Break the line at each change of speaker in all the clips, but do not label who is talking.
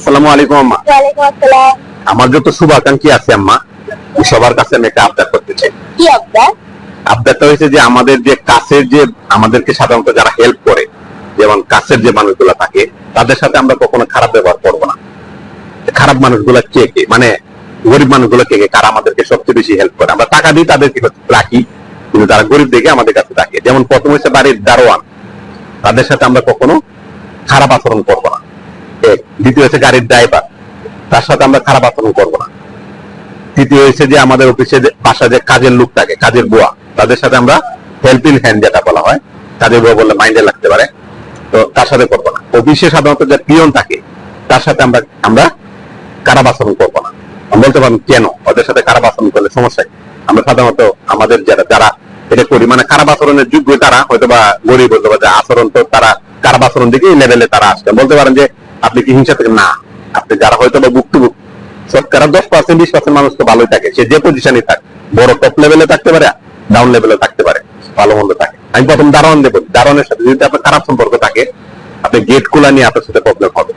আসসালামু আলাইকুম আম্মা।
ওয়ালাইকুম আসসালাম।
আমার যত শুভাকাঙ্ক্ষী আছে আম্মা সবার কাছে আমি একটা আবদার করতে চাই
কি আপনার
আবদারটা হয়েছে যে আমাদের যে কাছের যে আমাদেরকে সাধারণত যারা হেল্প করে যেমন কাছের যে মানুষগুলো থাকে তাদের সাথে আমরা কখনো খারাপ ব্যবহার করব না। খারাপ মানুষগুলো কে কে? মানে গরিব মানুষগুলো কে কে? কারা আমাদেরকে সবচেয়ে বেশি হেল্প করে? আমরা টাকা দিই তাদেরকে রাখি কিন্তু তারা গরিব দেখে আমাদের কাছে থাকে। যেমন প্রথম হচ্ছে বাড়ির দারোয়ান। তাদের সাথে আমরা কখনো খারাপ আচরণ করব না। এক দ্বিতীয় হচ্ছে গাড়ির ড্রাইভার তার সাথে আমরা খারাপ আচরণ করব না। তৃতীয় হয়েছে যে আমাদের অফিসে যে বাসায় যে কাজের লোক থাকে, কাজের বুয়া তাদের সাথে আমরা হেল্পিং হ্যান্ড যেটা বলা হয় বুয়া বললে মাইন্ডে লাগতে পারে। তো তার সাথে করব না। অফিসে সাধারণত যে পিয়ন থাকে, তার সাথে আমরা আমরা খারাপ আচরণ করব না। আমি বলতে পারব কেন? ওদের সাথে খারাপ আচরণ করলে সমস্যা? আমরা সাধারণত আমাদের যারা যারা এটা করি মানে খারাপ আচরণের যোগ্য তারা হয়তো বা গরিব আচরণ তো তারা খারাপ আচরণ দিকে লেভেলে তারা আসছেন বলতে পারেন যে আপনি কি হিংসা থেকে না। আপনি যারা হয়তো বা ভুক্তভোগ শতকরা দশ পার্সেন্ট বিশ পার্সেন্ট মানুষ তো ভালোই থাকে। সে যে পজিশনে থাকে, বড় টপ লেভেলে থাকতে পারে ডাউন লেভেলে থাকতে পারে, ভালো মন্দ থাকে। আমি প্রথম দারোয়ান দেবো, দারোয়ানের সাথে যদি আপনার খারাপ সম্পর্ক থাকে, আপনি গেট খোলা নিয়ে আপনার সাথে প্রবলেম হবে।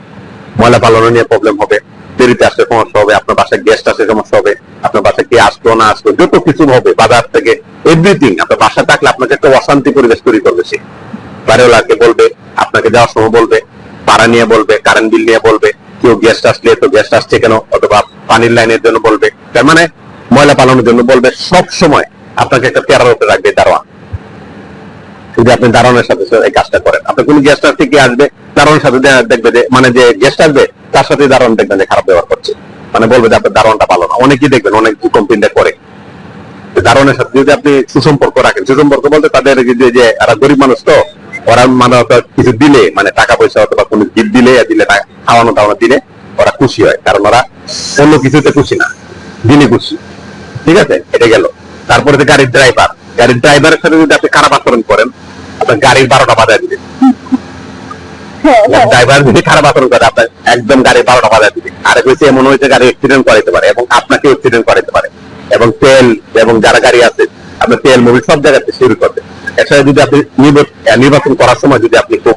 ময়লা পালানো নিয়ে প্রবলেম হবে, দেরিতে আসতে সমস্যা হবে, আপনার বাসায় গেস্ট আসতে সমস্যা হবে, আপনার বাসায় কে আসলো, না আসলো, যত কিছু হবে, বাজার থেকে এভরিথিং আপনার বাসায় থাকলে আপনাকে একটা অশান্তি পরিবেশ তৈরি করবে সে। বাড়িওয়ালাকে বলবে, আপনাকে যাওয়ার সময় বলবে ভাড়া নিয়ে বলবে কারেন্ট বিল নিয়ে বলবে, কেউ গেস্ট আসলে তো গেস্ট আসছে কেন অথবা পানির লাইনের জন্য বলবে। তার মানে ময়লা পালানোর জন্য বলবে, সব সময় আপনাকে একটা পেয়ারার উপরে রাখবে দারোয়ান। যদি আপনি দারোয়ানের সাথে এই কাজটা করেন। আপনি কোন গেস্ট আসছে কি আসবে, দারোয়ানের সাথে দেখবে যে মানে যে গেস্ট আসবে তার সাথে দারোয়ান দেখবেন যে খারাপ ব্যবহার করছে। মানে বলবে যে আপনার দারোয়ানটা ভালো না। অনেকেই দেখবেন, অনেক কমপ্লেনটা করে দারোয়ানের সাথে যদি আপনি সুসম্পর্ক রাখেন, সুসম্পর্ক বলতে তাদের যে যে এরা গরিব মানুষ তো ওরা মানে কিছু দিলে মানে টাকা পয়সা অথবা কোনো গিফট দিলে দিলে খাওয়ানো টাওয়ানো দিলে ওরা খুশি হয়। কারণ ওরা অন্য কিছুতে খুশি না। দিনে খুশি। ঠিক আছে? এটা গেল। তারপরে যে গাড়ির ড্রাইভার গাড়ির ড্রাইভারের সাথে যদি আপনি খারাপ আচরণ করেন আপনার গাড়ির বারোটা বাজায় দিবে। ড্রাইভার যদি খারাপ আচরণ করে আপনার একদম গাড়ির বারোটা বাজায় দিবে। আর হয়েছে এমন হয়েছে গাড়ি অ্যাক্সিডেন্ট করাইতে পারে এবং আপনাকে অ্যাক্সিডেন্ট করাইতে পারে। এবং তেল এবং যারা গাড়ি আছে আপনার তেল মুভি সব জায়গাতে শুরু করবে। এছাড়া যদি আপনি নির্বাচন করার সময় যদি আপনি খুব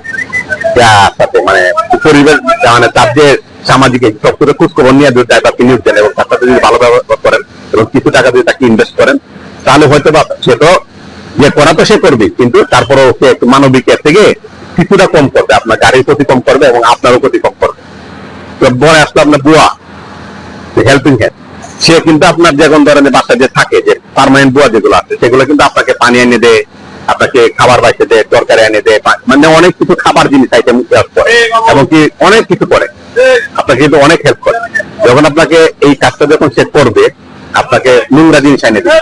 সাথে মানে পরিবেশ মানে তার যে সামাজিক এই সব কিছু খোঁজ খবর নিয়ে যদি ড্রাইভারকে নিয়োগ দেন এবং তার সাথে যদি ভালো ব্যবহার করেন এবং কিছু টাকা যদি তাকে ইনভেস্ট করেন, তাহলে হয়তো বা সে তো, যে করা তো সে করবে, কিন্তু তারপরেও সে একটু মানবিক এর থেকে কিছুটা কম করবে, আপনার গাড়ির ক্ষতি কম করবে এবং আপনারও ক্ষতি কম করবে। তো বড় আসলো আপনার বুয়া হেল্পিং হ্যান্ড সে কিন্তু আপনার যখন ধরেন বাসায় যে থাকে, যে পার্মানেন্ট বুয়া যেগুলো আছে, সেগুলো কিন্তু আপনাকে পানি এনে দেয় আপনাকে খাবার বাইতে দেয় তরকারি এনে দেয় মানে অনেক কিছু খাবার জিনিস আইটেম করে এবং কি অনেক কিছু করে। আপনাকে কিন্তু অনেক হেল্প করে। যখন আপনাকে এই কাজটা যখন সে করবে, আপনাকে নোংরা জিনিস এনে দেবে।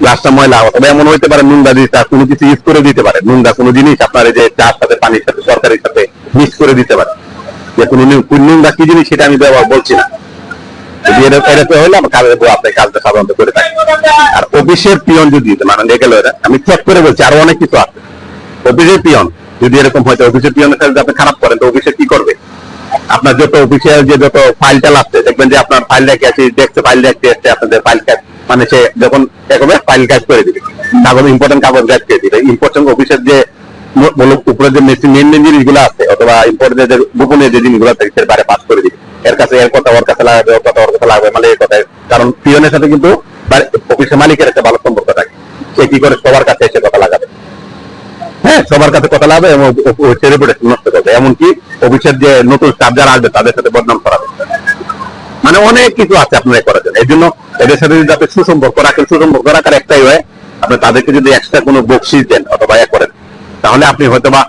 গ্লাসটা ময়লা হবে এমন হইতে পারে নোংরা জিনিস তার কোনো কিছু ইউজ করে দিতে পারে। নোংরা কোনো জিনিস আপনার যে চার সাথে পানির সাথে, তরকারির সাথে মিক্স করে দিতে পারে। যে কোন নোংরা কি জিনিস সেটা আমি ব্যবহার বলছি না। যদি এরকম এরকম হলে আমার কাজের বউ আপনার কাজটা সাধারণত করে থাকি আর অফিসের পিয়ন যদি মানে লেগে আমি চেক করে বলছি আরও অনেক কিছু আছে। অফিসের পিয়ন যদি এরকম হয়তো অফিসের পিয়নের সাথে আপনি খারাপ করেন তো অফিসে কি করবে? আপনার যত অফিসে যে যত ফাইলটা লাগছে দেখবেন যে আপনার ফাইল আছে দেখছে ফাইল দেখতে আসছে আপনাদের ফাইল কাজ মানে সে যখন দেখবে ফাইল কাজ করে দিবে। কাগজ ইম্পর্টেন্ট কাগজ কাজ করে দিবে। ইম্পর্টেন্ট অফিসের যে উপরে যে মেশিন মেন মেন জিনিসগুলো আছে অথবা ইম্পর্টেন্ট যে গোপনীয় যে জিনিসগুলো থাকে সেটা বাইরে পাস করে দিবে। এর কাছে এর কথা ওর কাছে লাগবে, ওর কথা ওর কাছে লাগবে মানে এই কথা কারণ পিয়নের সাথে কিন্তু অফিসের মালিকের একটা ভালো সম্পর্ক থাকে। সে কি করে সবার কাছে এসে কথা লাগাবে? হ্যাঁ সবার কাছে কথা লাগবে এবং রেপুটেশন নষ্ট করবে। এমনকি অফিসের যে নতুন স্টাফ যারা আসবে, তাদের সাথে বদনাম করাবে। মানে অনেক কিছু আছে আপনার করার জন্য। এই জন্য এদের সাথে যদি আপনি সুসম্পর্ক রাখেন, সুসম্পর্ক রাখার একটাই হয়, আপনি তাদেরকে যদি এক্সট্রা কোনো বকশিস দেন অথবা ইয়ে করেন, তাহলে আপনি হয়তো বা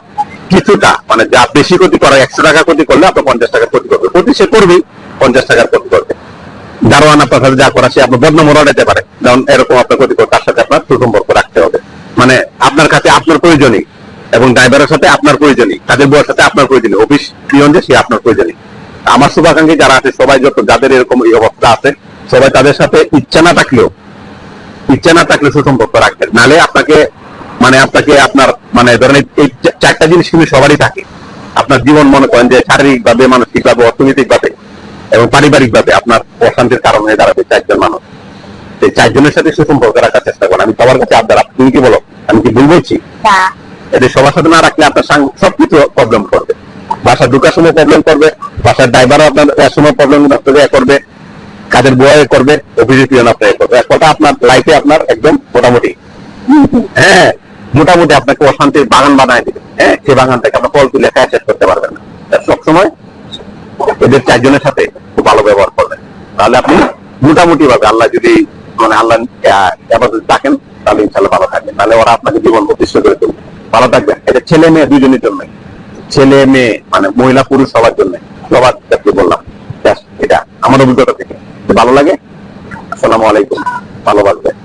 কিছুটা মানে যা বেশি ক্ষতি করা একশো টাকা ক্ষতি করলে আপনার পঞ্চাশ টাকার ক্ষতি করবে। ক্ষতি সে করবেই, পঞ্চাশ টাকার ক্ষতি করবে। দারোয়ান আপনার সাথে যা করা সে আপনার বদনাম রড়াইতে পারে। যেমন এরকম আপনার ক্ষতি করে তার সাথে আপনার সুসম্পর্ক রাখতে হবে। মানে আপনার কাছে আপনার প্রয়োজনই, এবং ড্রাইভারের সাথে আপনার প্রয়োজনই, তাদের বউয়ের সাথে আপনার প্রয়োজনই, অফিস পিয়ন যে সে আপনার প্রয়োজনই। আমার শুভাকাঙ্ক্ষী যারা আছে, সবাই যত, যাদের এরকম এই অবস্থা আছে, সবাই তাদের সাথে ইচ্ছা না থাকলেও, ইচ্ছা না থাকলে সুসম্পর্ক রাখবেন। নালে আপনাকে মানে আপনাকে আপনার মানে ধরেন এই- চারটা জিনিস কিন্তু সবারই থাকে। আপনার জীবন মনে করেন যে শারীরিক ভাবে মানসিক ভাবে অর্থনৈতিক ভাবে এবং পারিবারিক ভাবে আপনার অশান্তির কারণ হয়ে দাঁড়াবে চারজন মানুষ। এই চারজনের সাথে সুসম্পর্ক রাখার চেষ্টা করেন। আমি সবার কাছে আবদার আপ- তুমি কি বলো? আমি কি ভুল বলছি? এদের সবার সাথে না রাখলে আপনার সাং- সবকিছু প্রবলেম করবে। বাসা ঢুকার সময় প্রবলেম করবে বাসার ড্রাইভারও আপনার এক সময় প্রবলেম আপনাকে করবে কাজের বয় করবে অফিসের পিয়ন আপনাকে করবে। এক কথা আপনার লাইফে আপনার একদম মোটামুটি। হ্যাঁ। মোটামুটি আপনাকে অশান্তির বাগান বানায় দিবে। হ্যাঁ? সেই বাগান থেকে আপনার ফল তুলে খায় শেষ করতে পারবেন না। সবসময় এদের চারজনের সাথে খুব ভালো ব্যবহার করবেন। তাহলে আপনি মোটামুটি ভাবে আল্লাহ যদি মানে আল্লাহ ডাকেন তাহলে ইনশাল্লাহ ভালো থাকবেন। তাহলে ওরা আপনাকে জীবন প্রতিষ্ঠ করে তুলবে। ভালো থাকবেন। এটা ছেলে মেয়ে দুজনের জন্য। ছেলে মেয়ে মানে মহিলা পুরুষ সবার জন্য। সবার ক্ষেত্রে বললাম এটা আমার অভিজ্ঞতা থেকে। ভালো লাগে? আসসালামু আলাইকুম। ভালো থাকবেন